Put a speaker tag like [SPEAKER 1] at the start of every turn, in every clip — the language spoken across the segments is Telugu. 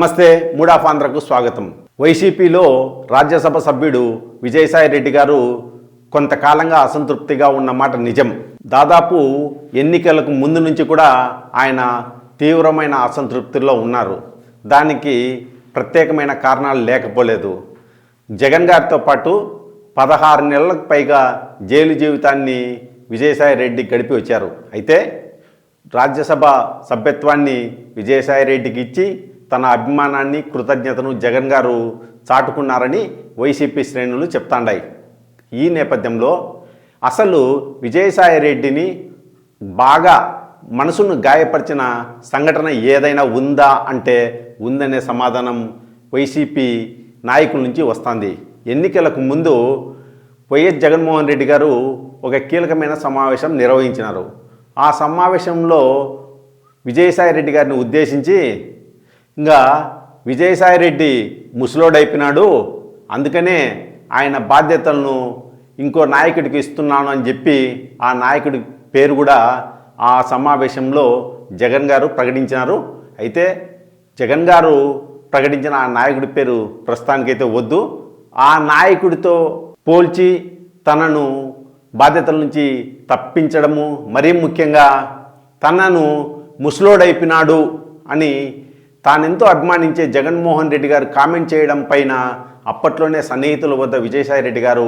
[SPEAKER 1] నమస్తే మూడాఫ్ ఆంధ్రకు స్వాగతం. వైసీపీలో రాజ్యసభ సభ్యుడు విజయసాయి రెడ్డి గారు కొంతకాలంగా అసంతృప్తిగా ఉన్న మాట నిజం. దాదాపు ఎన్నికలకు ముందు నుంచి కూడా ఆయన తీవ్రమైన అసంతృప్తిలో ఉన్నారు. దానికి ప్రత్యేకమైన కారణాలు లేకపోలేదు. జగన్ గారితో పాటు పదహారు నెలలకు పైగా జైలు జీవితాన్ని విజయసాయి రెడ్డి గడిపి వచ్చారు. అయితే రాజ్యసభ సభ్యత్వాన్ని విజయసాయి రెడ్డికి ఇచ్చి తన అభిమానాన్ని కృతజ్ఞతను జగన్ గారు చాటుకున్నారని వైసీపీ శ్రేణులు చెప్తాండాయి. ఈ నేపథ్యంలో అసలు విజయసాయి రెడ్డిని బాగా మనసును గాయపరిచిన సంఘటన ఏదైనా ఉందా అంటే ఉందనే సమాధానం వైసీపీ నాయకుల నుంచి వస్తుంది. ఎన్నికలకు ముందు వైఎస్ జగన్మోహన్ రెడ్డి గారు ఒక కీలకమైన సమావేశం నిర్వహించినారు. ఆ సమావేశంలో విజయసాయి రెడ్డి గారిని ఉద్దేశించి ఇంకా విజయసాయి రెడ్డి ముసలోడైపోయినాడు. అందుకనే ఆయన బాధ్యతలను ఇంకో నాయకుడికి ఇస్తున్నాను అని చెప్పి ఆ నాయకుడి పేరు కూడా ఆ సమావేశంలో జగన్ గారు ప్రకటించినారు. అయితే జగన్ గారు ప్రకటించిన ఆ నాయకుడి పేరు ప్రస్తుతానికైతే వద్దు. ఆ నాయకుడితో పోల్చి తనను బాధ్యతల నుంచి తప్పించడము మరీ ముఖ్యంగా తనను ముసలోడైపోయినాడు అని తానెంతో అభిమానించే జగన్మోహన్ రెడ్డి గారు కామెంట్ చేయడం పైన అప్పట్లోనే సన్నిహితుల వద్ద విజయసాయి రెడ్డి గారు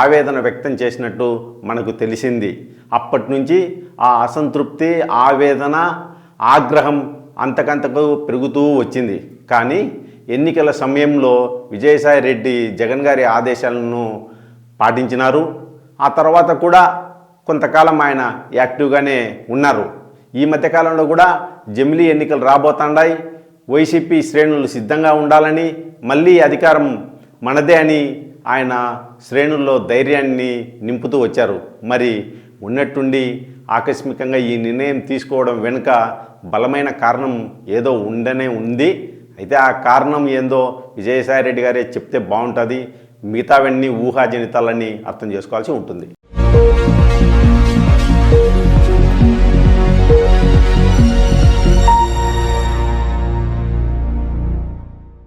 [SPEAKER 1] ఆవేదన వ్యక్తం చేసినట్టు మనకు తెలిసింది. అప్పటి నుంచి ఆ అసంతృప్తి ఆవేదన ఆగ్రహం అంతకంతకు పెరుగుతూ వచ్చింది. కానీ ఎన్నికల సమయంలో విజయసాయి రెడ్డి జగన్ గారి ఆదేశాలను పాటించినారు. ఆ తర్వాత కూడా కొంతకాలం ఆయన యాక్టివ్గానే ఉన్నారు. ఈ మధ్యకాలంలో కూడా జమిలీ ఎన్నికలు రాబోతుండాయి. వైసీపీ శ్రేణులు సిద్ధంగా ఉండాలని మళ్ళీ అధికారం మనదే అని ఆయన శ్రేణుల్లో ధైర్యాన్ని నింపుతూ వచ్చారు. మరి ఉన్నట్టుండి ఆకస్మికంగా ఈ నిర్ణయం తీసుకోవడం వెనుక బలమైన కారణం ఏదో ఉండనే ఉంది. అయితే ఆ కారణం ఏందో విజయసాయి రెడ్డి గారే చెప్తే బాగుంటుంది. మిగతావన్నీ ఊహాజనితాలని అర్థం చేసుకోవాల్సి ఉంటుంది.